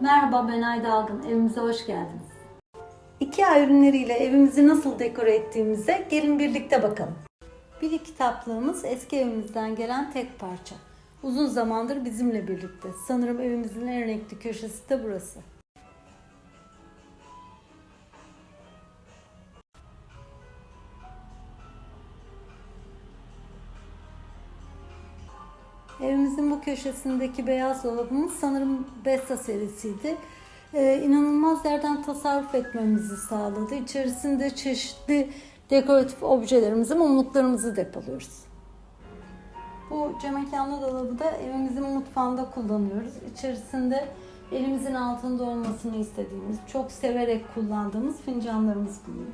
Merhaba ben Ayda Algın. Evimize hoş geldiniz. IKEA ürünleriyle evimizi nasıl dekore ettiğimize gelin birlikte bakalım. Bir kitaplığımız eski evimizden gelen tek parça. Uzun zamandır bizimle birlikte. Sanırım evimizin en renkli köşesi de burası. Evimizin bu köşesindeki beyaz dolabımız sanırım Besta serisiydi. Ee, inanılmaz yerden tasarruf etmemizi sağladı. İçerisinde çeşitli dekoratif objelerimizi, mumluklarımızı depoluyoruz. Bu cam mekanlı dolabı da evimizin mutfağında kullanıyoruz. İçerisinde elimizin altında olmasını istediğimiz, çok severek kullandığımız fincanlarımız bulunuyor.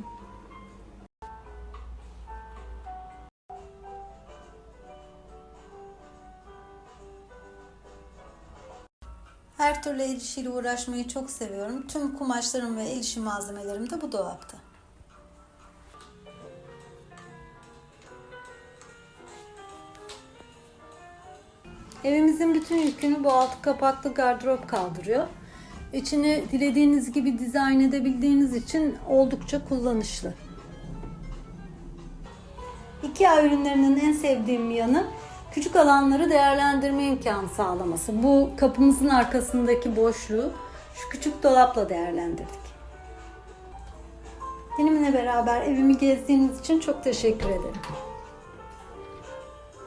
Her türlü el işiyle uğraşmayı çok seviyorum. Tüm kumaşlarım ve el işi malzemelerim de bu dolapta. Evimizin bütün yükünü bu altı kapaklı gardırop kaldırıyor. İçini dilediğiniz gibi dizayn edebildiğiniz için oldukça kullanışlı. IKEA ürünlerinin en sevdiğim yanı küçük alanları değerlendirme imkanı sağlaması. Bu kapımızın arkasındaki boşluğu şu küçük dolapla değerlendirdik. Benimle beraber evimi gezdiğiniz için çok teşekkür ederim.